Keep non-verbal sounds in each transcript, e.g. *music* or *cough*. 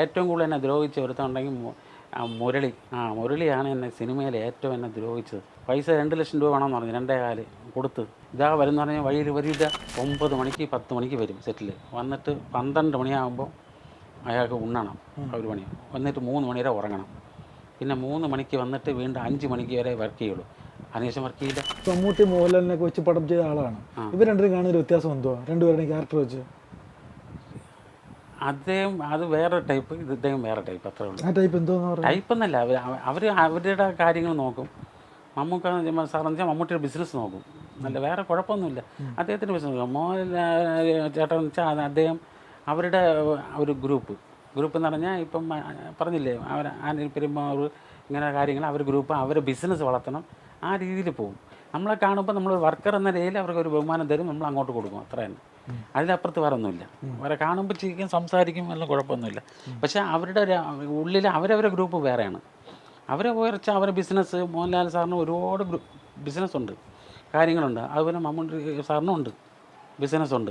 ഏറ്റവും കൂടുതൽ എന്നെ ദ്രോഹിച്ച് ഒരുത്തുണ്ടെങ്കിൽ മുരളി. ആ മുരളിയാണ് എന്നെ സിനിമയിൽ ഏറ്റവും എന്നെ ദ്രോഹിച്ചത്. പൈസ രണ്ട് ലക്ഷം രൂപ വേണമെന്ന് പറഞ്ഞു രണ്ടേ കാൽ കൊടുത്ത്. ഇതാ വരുന്ന പറഞ്ഞാൽ വഴിയിൽ വരില്ല ഒമ്പത് മണിക്ക് പത്ത് മണിക്ക് വരും സെറ്റിൽ വന്നിട്ട് പന്ത്രണ്ട് മണിയാകുമ്പോൾ അയാൾക്ക് ഉണ്ണണം ഒരു മണി വന്നിട്ട് മൂന്ന് മണി വരെ ഉറങ്ങണം. പിന്നെ മൂന്ന് മണിക്ക് വന്നിട്ട് വീണ്ടും അഞ്ച് മണിക്ക് വരെ വർക്ക് ചെയ്യുള്ളൂ. അതിനുശേഷം വർക്ക് ചെയ്യില്ല. മമ്മൂട്ടി മോഹൻലാലിനെ വെച്ച് പടം ചെയ്ത ആളാണ്. ഇവർ രണ്ടുപേരും കാണുന്ന ഒരു വ്യത്യാസം എന്തുവാ? രണ്ടുപേരുടെയും ക്യാരക്ടർ വെച്ച്. അദ്ദേഹം അത് വേറെ ടൈപ്പ് ഇത് ഇദ്ദേഹം വേറെ ടൈപ്പ് അത്രേ ഉള്ളൂ. ആ ടൈപ്പ് എന്തോന്ന് ടൈപ്പ് എന്നല്ല അവർ അവരുടെ കാര്യങ്ങൾ നോക്കും. മമ്മൂക്ക സാറെന്ന് വെച്ചാൽ മമ്മൂട്ടിയുടെ ബിസിനസ് നോക്കും. നല്ല വേറെ കുഴപ്പമൊന്നുമില്ല. അദ്ദേഹത്തിന്റെ ബിസിനസ് മോഹൻലാൽ ചേട്ടൻ എന്ന് വെച്ചാൽ അദ്ദേഹം അവരുടെ ഒരു ഗ്രൂപ്പ് ഗ്രൂപ്പ് എന്ന് പറഞ്ഞാൽ ഇപ്പം പറഞ്ഞില്ലേ അവർ ആന പെരുമാറ് ഇങ്ങനെ കാര്യങ്ങൾ അവർ ഗ്രൂപ്പ് അവരെ ബിസിനസ് വളർത്തണം. ആ രീതിയിൽ പോകും. നമ്മളെ കാണുമ്പോൾ നമ്മൾ വർക്കർ എന്ന രീതിയിൽ അവർക്ക് ഒരു ബഹുമാനം തരും നമ്മൾ അങ്ങോട്ട് കൊടുക്കും. അത്ര തന്നെ. അതിലപ്പുറത്ത് വേറെ ഒന്നുമില്ല. അവരെ കാണുമ്പോൾ ചിരിക്കും സംസാരിക്കും എല്ലാം കുഴപ്പമൊന്നുമില്ല. പക്ഷേ അവരുടെ ഉള്ളിൽ അവരവരെ ഗ്രൂപ്പ് വേറെയാണ്. അവരെ ഉയർച്ച അവരെ ബിസിനസ് മോഹൻലാൽ സാറിന് ഒരുപാട് ബിസിനസ് ഉണ്ട്. കാര്യങ്ങളുണ്ട്. അതുപോലെ മമ്മൂട്ടി സാറിനും ഉണ്ട്. ബിസിനസ് ഉണ്ട്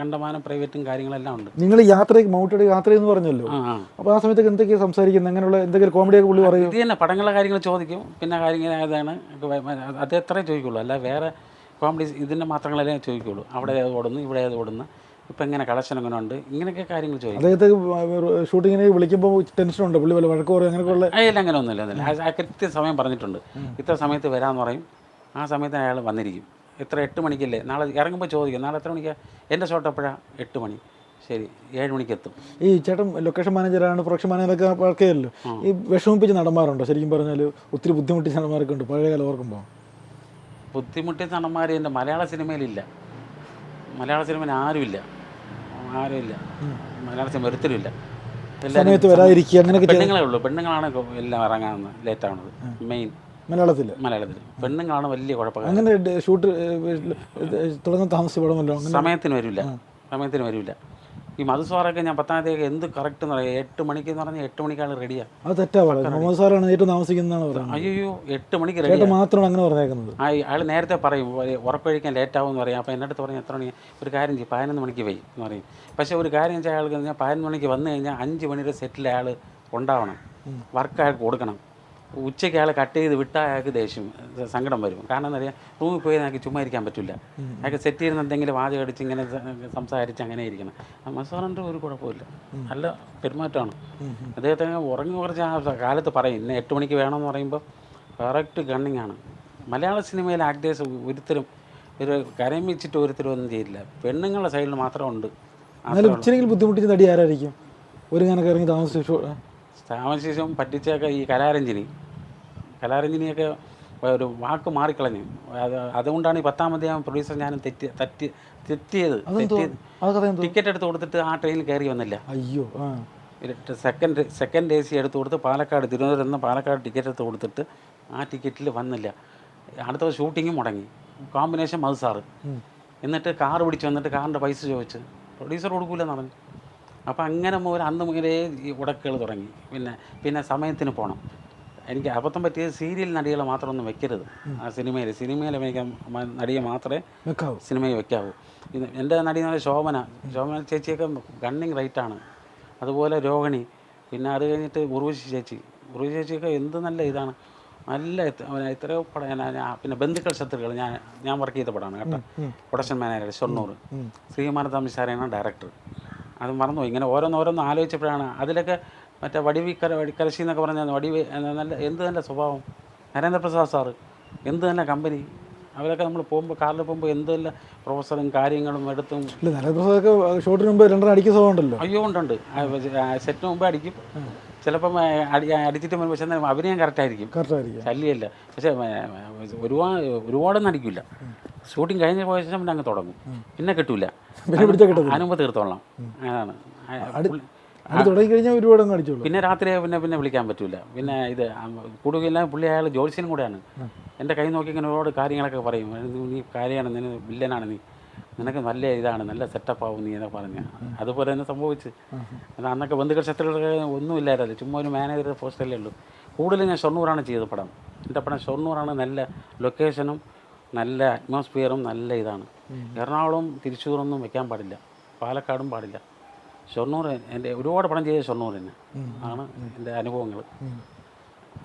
കണ്ടമാനം പ്രൈവറ്റും കാര്യങ്ങളെല്ലാം ഉണ്ട്. നിങ്ങൾ യാത്ര മമ്മൂട്ടിയുടെ യാത്ര എന്ന് പറഞ്ഞല്ലോ. അപ്പോൾ ആ. സമയത്തൊക്കെ എന്തൊക്കെയാണ് സംസാരിക്കുന്നത്? അങ്ങനെയുള്ള എന്തെങ്കിലും കോമഡിയൊക്കെ പുള്ളി പറയും? ഇത് തന്നെ പടങ്ങളെ കാര്യങ്ങൾ ചോദിക്കും. പിന്നെ കാര്യങ്ങൾ ഏതാണ്? അത് എത്രയും ചോദിക്കുള്ളൂ. അല്ല വേറെ കോമഡി ഇതിന്റെ മാത്രങ്ങളല്ലേ ചോദിക്കുള്ളൂ. അവിടെ ഏത് ഓടുന്നു ഇവിടെ ഏത് ഓടുന്നു ഇപ്പം എങ്ങനെ കളക്ഷൻ എങ്ങനെ ഉണ്ട് ഇങ്ങനെയൊക്കെ കാര്യങ്ങൾ ചോദിക്കും. അദ്ദേഹത്തെ ഷൂട്ടിങ്ങിനെ വിളിക്കുമ്പോൾ ടെൻഷൻ ഉണ്ട്? പുള്ളി വല്ല വഴക്ക് പറയും? അങ്ങനെയൊക്കെയുള്ള അതിൽ അങ്ങനെ ഒന്നുമില്ല. ആ കൃത്യ സമയം പറഞ്ഞിട്ടുണ്ട്. ഇത്ര സമയത്ത് വരാമെന്ന് പറയും. ആ സമയത്ത് അയാൾ വന്നിരിക്കും. എത്ര എട്ട് മണിക്കല്ലേ? നാളെ ഇറങ്ങുമ്പോൾ ചോദിക്കും. നാളെ എത്ര മണിക്കാണ് എന്റെ ഷോട്ട് എപ്പോഴാണ് എട്ട് മണി. ശരി. ഏഴ് മണിക്ക് എത്തും ഈ ചേട്ടൻ ലൊക്കേഷൻ മാനേജറാണ് പ്രൊഡക്ഷൻ മാനേജറൊക്കെ വർക്ക് ചെയ്യല്ലോ. ഈ വിഷമിപ്പിച്ച നടന്മാരുണ്ടോ? ശരിക്കും പറഞ്ഞാൽ ഒത്തിരി ബുദ്ധിമുട്ടിച്ച് നടന്മാരൊക്കെ ഉണ്ട് പഴയ കാലം ഓർക്കുമ്പോൾ ബുദ്ധിമുട്ടിച്ച് നടന്മാർ എന്റെ മലയാള സിനിമയിലില്ല മലയാള സിനിമയിൽ ആരുമില്ല ആരുമില്ല മലയാള സിനിമ ഒരുത്തരുമില്ല സമയത്ത് വരാതിരിക്കുക അങ്ങനെയൊക്കെ പെണ്ണുങ്ങളെ ഉള്ളൂ. പെണ്ണുങ്ങളാണ് എല്ലാം ഇറങ്ങാൻ ലേറ്റാവുന്നത് മെയിൻ മലയാളത്തിൽ മലയാളത്തിൽ പെണ്ണുങ്ങളാണ് വലിയ കുഴപ്പം അങ്ങനെ ഷൂട്ട് തുടങ്ങാൻ താമസിച്ച പടമല്ലോ അങ്ങനെ? സമയത്തിന് വരില്ല. സമയത്തിന് വരില്ല. ഈ മധുസാറൊക്കെ ഞാൻ പത്താമത്തേക്ക് എന്ത് കറക്റ്റ് എന്ന് പറയാം? എട്ട് മണിക്ക് എന്ന് പറഞ്ഞാൽ എട്ട് മണിക്കാണ് റെഡിയാ അത് തെറ്റാ പറയുന്നത്. മുഹമ്മദ് സാറാണ് ഏറ്റവും താമസിക്കുന്നതാണ് പറയുന്നത്. അയ്യോ എട്ട് മണിക്ക് റെഡി മാത്രമാണ് അങ്ങനെ പറഞ്ഞേക്കുന്നത്. ആ അയാൾ നേരത്തെ പറയും ഉറപ്പഴിക്കാൻ ഉറക്കൊഴിക്കാൻ ലേറ്റ് ആവും എന്ന് പറയും. അപ്പോൾ എന്റെ അടുത്ത് പറയും എത്ര മണി? ഒരു കാര്യം ചെയ്യും പതിനൊന്ന് മണിക്ക് വൈ എന്ന് പറയും. പക്ഷേ ഒരു കാര്യം വെച്ചാൽ അയാൾക്ക് പതിനൊന്ന് മണിക്ക് വന്നു കഴിഞ്ഞാൽ അഞ്ച് മണിയുടെ സെറ്റിൽ അയാൾ ഉണ്ടാവണം. വർക്ക് അയാൾക്ക് കൊടുക്കണം. ഉച്ചയ്ക്ക് അയാൾ കട്ട് ചെയ്ത് വിട്ടാൽ അയാൾക്ക് ദേഷ്യം സങ്കടം വരും. കാരണം എന്താ പറയുക റൂമിൽ പോയി അയാൾക്ക് ചുമ്മാ ഇരിക്കാൻ പറ്റില്ല. അയാൾക്ക് സെറ്റ് ചെയ്യുന്ന എന്തെങ്കിലും വാചകം അടിച്ച് ഇങ്ങനെ സംസാരിച്ച് അങ്ങനെ ഇരിക്കണം. മസാറിന്റെ ഒരു കുഴപ്പമില്ല. നല്ല പെരുമാറ്റമാണ്. അദ്ദേഹത്തെ ഉറങ്ങി കുറച്ച് ആ കാലത്ത് പറയും ഇന്ന് എട്ട് മണിക്ക് വേണമെന്ന് പറയുമ്പോൾ കറക്റ്റ് ഗണ്ണിങ് ആണ്. മലയാള സിനിമയിലെ ആക്ടേഴ്സ് ഒരുത്തരും ഒരു കരം വെച്ചിട്ട് ഒരുത്തരും ഒന്നും ചെയ്യില്ല പെണ്ണുങ്ങളുടെ സൈഡിൽ മാത്രമേ ഉണ്ട്. എന്നാലും ഇച്ചിരി ബുദ്ധിമുട്ടിച്ച് നടി ആരായിരിക്കും? ഒരു ഞാനൊക്കെ ഇറങ്ങി താമസിച്ചു താമസിച്ചും പറ്റിച്ചൊക്കെ ഈ കലാരഞ്ജിനി. കലാരഞ്ജിനിയൊക്കെ ഒരു വാക്ക് മാറിക്കളഞ്ഞു. അത് അതുകൊണ്ടാണ് ഈ പത്താമത്തെ പ്രൊഡ്യൂസർ ഞാനും തെറ്റി തെറ്റി തെറ്റിയത്. ആ ടിക്കറ്റ് എടുത്ത് കൊടുത്തിട്ട് ആ ട്രെയിനിൽ കയറി വന്നില്ല. അയ്യോ ആ. സെക്കൻഡ് സെക്കൻഡ് എ സി എടുത്ത് കൊടുത്ത് പാലക്കാട് തിരുവനന്തപുരം നിന്ന് പാലക്കാട് ടിക്കറ്റ് എടുത്ത് കൊടുത്തിട്ട് ആ ടിക്കറ്റിൽ വന്നില്ല. അടുത്ത ഷൂട്ടിങ്ങും മുടങ്ങി. കോമ്പിനേഷൻ മത് സാറ്. എന്നിട്ട് കാർ പിടിച്ച് വന്നിട്ട് കാറിന്റെ പൈസ ചോദിച്ച്. പ്രൊഡ്യൂസർ കൊടുക്കൂലെന്ന് പറഞ്ഞു. അപ്പോൾ അങ്ങനെ മുതൽ അന്ന് മുതലേ ഈ ഉടക്കുകൾ തുടങ്ങി. പിന്നെ പിന്നെ സമയത്തിന് പോകണം എനിക്ക് അബദ്ധം പറ്റിയത് സീരിയൽ നടികളെ മാത്രം ഒന്നും വെക്കരുത് ആ സിനിമയിൽ സിനിമയിൽ എനിക്ക് നടിയെ മാത്രമേ വെക്കാവൂ. സിനിമയിൽ വെക്കാവൂ. ഇത് എന്റെ നടി എന്ന് പറഞ്ഞാൽ ശോഭന. ശോഭന ചേച്ചിയൊക്കെ ഗണ്ണിങ് റൈറ്റാണ് അതുപോലെ രോഹിണി. പിന്നെ അത് കഴിഞ്ഞിട്ട് ഉർവശി ചേച്ചി. ഉർവശി ചേച്ചിയൊക്കെ എന്ത് നല്ല ഇതാണ്. നല്ല എത്രയോ പടം ഞാൻ പിന്നെ ബന്ധുക്കൾ ശത്രുക്കൾ. ഞാൻ ഞാൻ വർക്ക് ചെയ്ത പടമാണ് കേട്ടോ. Production manager Shoranur. ശ്രീമാനതാമി സാറാണ് ഡയറക്ടർ അത് മറന്നുപോയി. ഇങ്ങനെ ഓരോന്നോരോന്ന് ആലോചിച്ചപ്പോഴാണ് അതിലൊക്കെ മറ്റേ വടിവി കര വടി കരശി എന്നൊക്കെ പറഞ്ഞാൽ വടിവി നല്ല എന്ത് നല്ല സ്വഭാവം? നരേന്ദ്രപ്രസാദ് സാറ് എന്ത് നല്ല കമ്പനി? അവരൊക്കെ നമ്മൾ പോകുമ്പോൾ കാറിൽ പോകുമ്പോൾ എന്ത് നല്ല പ്രൊഫസറും കാര്യങ്ങളും എടുത്തും ഇല്ല നരപ്രസാദൊക്കെ ഷൂട്ടിന് മുമ്പ് രണ്ടെണ്ണം അടിക്കുന്ന സ്വഭാവം ഉണ്ടല്ലോ. അയ്യോ ഉണ്ടുണ്ട്. സെറ്റിന് മുമ്പ് അടിക്കും. ചിലപ്പം അടി അടിച്ചിട്ട് മുൻപ് പക്ഷേ അഭിനയം കറക്റ്റായിരിക്കും കറക്റ്റായിരിക്കും ശല്യമല്ല. പക്ഷേ ഒരുപാട് ഒരുപാടൊന്നും അടിക്കില്ല ഷൂട്ടിംഗ് കഴിഞ്ഞ് പോയ ശേഷം പിന്നെ അങ്ങ് തുടങ്ങും. പിന്നെ കിട്ടൂല. *laughs* അനുമ്പ് തീർത്തോളാം. അതാണ്. തുടങ്ങി കഴിഞ്ഞാൽ ഒരുപാട് പിന്നെ രാത്രി പിന്നെ പിന്നെ വിളിക്കാൻ പറ്റൂല. പിന്നെ ഇത് കൂടുതലും പുള്ളി അയാൾ ജോത്സ്യനും കൂടെയാണ്. എന്റെ കൈ നോക്കി ഇങ്ങനെ ഒരുപാട് കാര്യങ്ങളൊക്കെ പറയും. "നീ- കാര്യമാണ് നീ വില്ലനാണ് നീ. നിനക്ക് നല്ല ഇതാണ് നല്ല സെറ്റപ്പ് ആവും നീ എന്നൊക്കെ പറഞ്ഞ. അതുപോലെ തന്നെ സംഭവിച്ച്. അന്നൊക്കെ ബന്ധുക്കൾ ശത്രുക്കളൊക്കെ ഒന്നുമില്ലായിരുന്നല്ലോ ചുമ്മാ ഒരു മാനേജർ പോസ്റ്റല്ലേ ഉള്ളൂ. കൂടുതലും ഞാൻ ഷൊർണൂറാണ് ചെയ്ത പടം. എന്റെ പടം ഷൊർണൂറാണ് നല്ല ലൊക്കേഷനും നല്ല അറ്റ്മോസ്ഫിയറും നല്ല ഇതാണ്. എറണാകുളം തിരിച്ചൂറൊന്നും വെക്കാൻ പാടില്ല. പാലക്കാടും പാടില്ല. ഷൊർണൂർ എന്റെ ഒരുപാട് പണം ചെയ്ത ഷൊർണൂർ തന്നെ ആണ് എന്റെ അനുഭവങ്ങൾ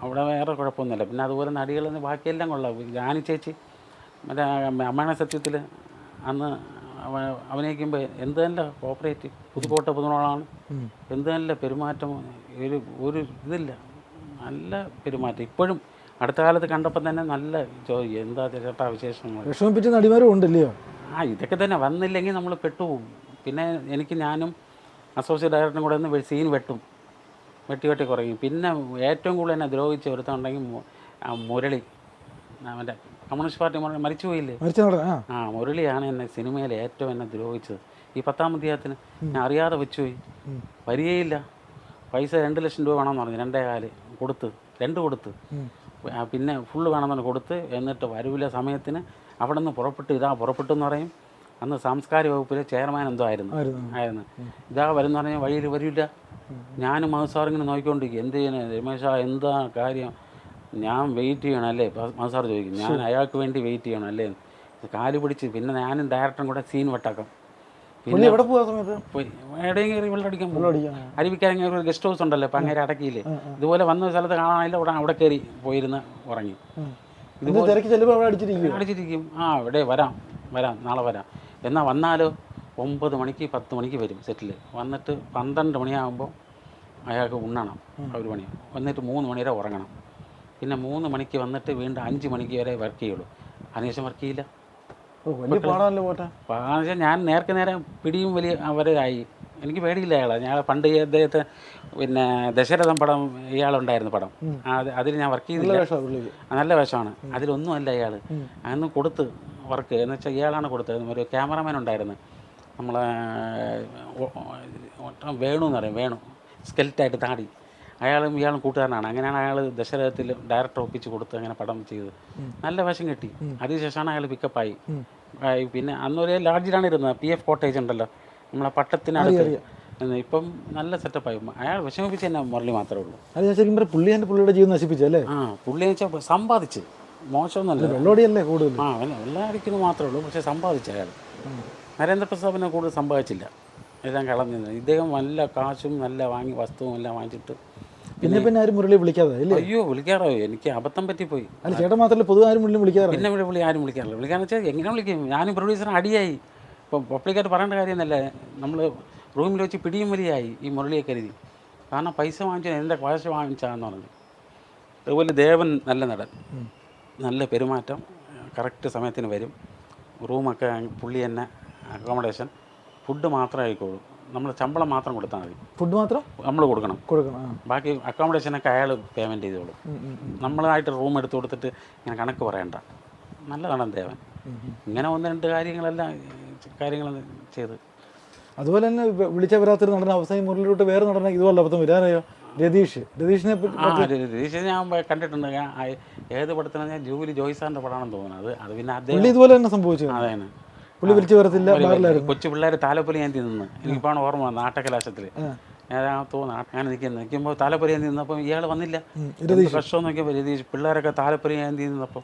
അവിടെ വേറെ കുഴപ്പമൊന്നുമില്ല. പിന്നെ അതുപോലെ നടികൾ ബാക്കിയെല്ലാം കൊള്ളാം. ജാനി ചേച്ചി മറ്റേ അമ്മാണ സത്യത്തിൽ അന്ന് അഭിനയിക്കുമ്പോൾ എന്ത് നല്ല കോപ്പറേറ്റ് പുതുക്കോട്ട പുതുനോളാണ് എന്ത് നല്ല പെരുമാറ്റം ഒരു ഒരു ഇതില്ല. നല്ല പെരുമാറ്റം. ഇപ്പോഴും അടുത്ത കാലത്ത് കണ്ടപ്പോൾ തന്നെ നല്ല എന്താ ചേട്ടാ വിശേഷങ്ങൾ? വിഷമിപ്പിച്ച നടിമാരും ഉണ്ടല്ലയോ? ആ ഇതൊക്കെ തന്നെ വന്നില്ലെങ്കിൽ നമ്മൾ പെട്ടുപോകും. പിന്നെ എനിക്ക് ഞാനും അസോസിയേറ്റ് ഡയറക്ടറും കൂടെ ഒന്ന് സീൻ വെട്ടും. വെട്ടി വെട്ടി കുറയും. പിന്നെ ഏറ്റവും കൂടുതൽ എന്നെ ദ്രോഹിച്ച് ഒരുത്തുണ്ടെങ്കിൽ മുരളി. അവന്റെ കമ്മ്യൂണിസ്റ്റ് പാർട്ടി മരിച്ച നടൻ ആ. മുരളിയാണ് എന്നെ സിനിമയിൽ ഏറ്റവും എന്നെ ദ്രോഹിച്ചത്. ഈ പത്താം അധ്യായത്തിന് ഞാൻ അറിയാതെ വെച്ചുപോയി. വരികയില്ല. പൈസ രണ്ട് ലക്ഷം രൂപ വേണമെന്ന് പറഞ്ഞു രണ്ടേ കാൽ കൊടുത്ത് രണ്ട് കൊടുത്ത്. പിന്നെ ഫുള്ള് വേണമെന്ന് കൊടുത്ത് എന്നിട്ട് വരവിലെ സമയത്തിന് അവിടെ നിന്ന് പുറപ്പെട്ട് ഇതാ പുറപ്പെട്ടു എന്ന് പറയും. അന്ന് സാംസ്കാരിക വകുപ്പിലെ ചെയർമാൻ എന്തോ ആയിരുന്നു. ആയിരുന്നു. ഇതാ വരുന്ന പറഞ്ഞാൽ വഴിയിൽ വരില്ല. ഞാനും മധുസാർ ഇങ്ങനെ നോക്കിക്കൊണ്ടിരിക്കും. എന്ത് ചെയ്യണേ? രമേശ എന്താ കാര്യം? ഞാൻ വെയിറ്റ് ചെയ്യണം അല്ലേ? മധുസാർ ചോദിക്കും. ഞാൻ അയാൾക്ക് വേണ്ടി വെയിറ്റ് ചെയ്യണം അല്ലേ? കാൽ പിടിച്ച് പിന്നെ ഞാനും ഡയറക്ടറും കൂടെ സീൻ വെട്ടാക്കാം. എവിടെ സമയത്ത്? എവിടെയും കയറി ഒരു ഗസ്റ്റ് ഹൗസ് ഉണ്ടല്ലോ ഇപ്പം അങ്ങനെ അടക്കിയില്ലേ? ഇതുപോലെ വന്ന സ്ഥലത്ത് കാണാനില്ല അവിടെ അവിടെ കയറി പോയിരുന്ന് ഉറങ്ങി. അടിച്ചിരിക്കും. ആ ഇവിടെ വരാം വരാം നാളെ വരാം. എന്നാൽ വന്നാലോ? ഒമ്പത് മണിക്ക് പത്ത് മണിക്ക് വരും സെറ്റിൽ വന്നിട്ട് പന്ത്രണ്ട് മണിയാകുമ്പോൾ അയാൾക്ക് ഉണ്ണണം ഒരു മണി വന്നിട്ട് മൂന്ന് മണി വരെ ഉറങ്ങണം. പിന്നെ മൂന്ന് മണിക്ക് വന്നിട്ട് വീണ്ടും അഞ്ച് മണിക്ക് വരെ വർക്ക് ചെയ്യുള്ളൂ. അതിനുശേഷം വർക്ക് ചെയ്യില്ല. വലിയ പാടാണല്ലോ പോട്ടെ. അപ്പോൾ വെച്ചാൽ ഞാൻ നേർക്ക് നേരെ പിടിയും വലിയ അവരായി. എനിക്ക് പേടിയില്ല അയാളെ. ഞാൻ പണ്ട് അദ്ദേഹത്തെ പിന്നെ ദശരഥം പടം ഇയാളുണ്ടായിരുന്നു പടം. അതിൽ ഞാൻ വർക്ക് ചെയ്തില്ല. നല്ല വേഷമാണ്. അതിലൊന്നുമല്ല ഇയാൾ അന്ന് കൊടുത്ത് വർക്ക് എന്ന് വെച്ചാൽ ഇയാളാണ് കൊടുത്തത്. ഒരു ക്യാമറമാൻ ഉണ്ടായിരുന്നു. നമ്മളെ വേണു എന്ന് പറയും. വേണു. സ്കെൽറ്റായിട്ട് താടി. അയാളും ഇയാളും കൂട്ടുകാരനാണ്. അങ്ങനെയാണ് അയാൾ ദശരഥത്തിൽ ഡയറക്ടർ ഒപ്പിച്ച് കൊടുത്ത് അങ്ങനെ പടം ചെയ്ത് നല്ല വേഷം കിട്ടി. അതിനുശേഷമാണ് അയാൾ പിക്കപ്പായി. പിന്നെ അന്നൊരു ലാഡ്ജിലാണ് ഇരുന്നത് പി എഫ് കോട്ടേജ് ഉണ്ടല്ലോ. നമ്മളെ പട്ടത്തിനടുത്ത് എന്ന് ഇപ്പം നല്ല സെറ്റപ്പായി അയാൾ വിഷമിപ്പിച്ച് തന്നെ മുരളി മാത്രമേ ഉള്ളൂ. അത് ഞാൻ ശരിക്കും പറയാം പുള്ളി എന്റെ പുള്ളിയുടെ ജീവിതം നശിപ്പിച്ചല്ലേ ആ പുള്ളി വെച്ചാൽ സമ്പാദിച്ച്. മോശമൊന്നുമല്ല. വെള്ളോടിയല്ലേ കൂടുതൽ ആ അല്ല എല്ലാവർക്കും മാത്രമേ ഉള്ളൂ. പക്ഷേ സമ്പാദിച്ച അയാൾ. നരേന്ദ്രപ്രസാദിനെ കൂടുതൽ സമ്പാദിച്ചില്ല. എല്ലാം കളഞ്ഞത് ഇദ്ദേഹം നല്ല കാശും നല്ല വാങ്ങി വസ്തുവും എല്ലാം വാങ്ങിച്ചിട്ട് പിന്നെ പിന്നെ ആരും മുരളി വിളിക്കാതെ അയ്യോ വിളിക്കാറോ? എനിക്ക് അബദ്ധം പോയി അല്ല ചേട്ടൻ മാത്രമല്ല പൊതുവെ ആരും മുരളി വിളിക്കാറില്ല? പിന്നെ വിളി ആരും വിളിക്കാറില്ല. വിളിക്കാന്ന് വെച്ചാൽ എങ്ങനെ വിളിക്കും? ഞാനും പ്രൊഡ്യൂസറിന് അടിയായി. ഇപ്പം പബ്ലിക്കായിട്ട് പറയേണ്ട കാര്യമൊന്നുമല്ല. നമ്മൾ റൂമിൽ വെച്ച് പിടിയും വലിയായി ഈ മുരളിയെ കരുതി. കാരണം പൈസ വാങ്ങിച്ചാൽ എന്റെ കാശ് വാങ്ങിച്ചാന്ന് പറഞ്ഞു. അതുപോലെ ദേവൻ നല്ല നടൻ. നല്ല പെരുമാറ്റം. കറക്റ്റ് സമയത്തിന് വരും. റൂമൊക്കെ പുള്ളി തന്നെ അക്കോമഡേഷൻ ഫുഡ് മാത്രമേ ആയിക്കോളൂ. നമ്മൾ ശമ്പളം മാത്രം കൊടുത്താൽ മതി. ഫുഡ് മാത്രം? നമ്മൾ കൊടുക്കണം. കൊടുക്കണം ബാക്കി അക്കോമഡേഷനൊക്കെ അയാൾ പേയ്മെന്റ് ചെയ്തോളും. നമ്മളായിട്ട് റൂം എടുത്ത് കൊടുത്തിട്ട് ഇങ്ങനെ കണക്ക് പറയണ്ട. നല്ലതാണ് ദേവൻ ഇങ്ങനെ ഒന്ന് രണ്ട് കാര്യങ്ങളെല്ലാം കാര്യങ്ങൾ ചെയ്ത്. അതുപോലെ തന്നെ വിളിച്ച വരാത്തൊരു നടൻ അവസാനം മുരളിലോട്ട് വേറെ നടനെ ഇതുപോലെ അബദ്ധം വരാനറിയോ രതീഷ്. രതീഷിനെ രതീഷ് ഞാൻ കണ്ടിട്ടുണ്ട്. ഞാൻ ഏത് പടത്തിനാണ് ഞാൻ ജൂബിലി ജോയ്സാറിന്റെ പടമാണെന്ന് തോന്നുന്നത് അത് പിന്നെ അദ്ദേഹം ഇതുപോലെ തന്നെ സംഭവിച്ചു. അതാണ്. പുള്ളി വിളിച്ചു വരത്തില്ല കൊച്ചു പിള്ളേർ താലപ്പൊലി ഞാൻ തിന്നു എനിക്കിപ്പോ ഓർമ്മ നാട്ടകലാശത്തിൽ ഞാൻ തോന്നുന്നു അങ്ങനെ നിൽക്കുന്നത് നിൽക്കുമ്പോൾ താലപ്പൊലി ഞാൻ തിന്നപ്പോൾ ഇയാൾ വന്നില്ല. ഫ്രഷോ നോക്കിയപ്പോൾ രതീഷ് പിള്ളേരൊക്കെ താലപ്പൊലി ഞാൻ തിന്നപ്പോൾ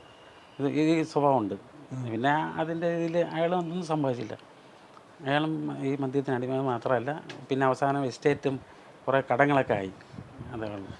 ഇത് ഈ സ്വഭാവമുണ്ട്. പിന്നെ അതിന്റെ ഇതിൽ അയാൾ ഒന്നും സംഭവിച്ചില്ല അയാളും ഈ മദ്യത്തിന് അടിമ മാത്രമല്ല പിന്നെ അവസാനം എസ്റ്റേറ്റും കുറേ കടങ്ങളൊക്കെ ആയി. അതേ ഉള്ളൂ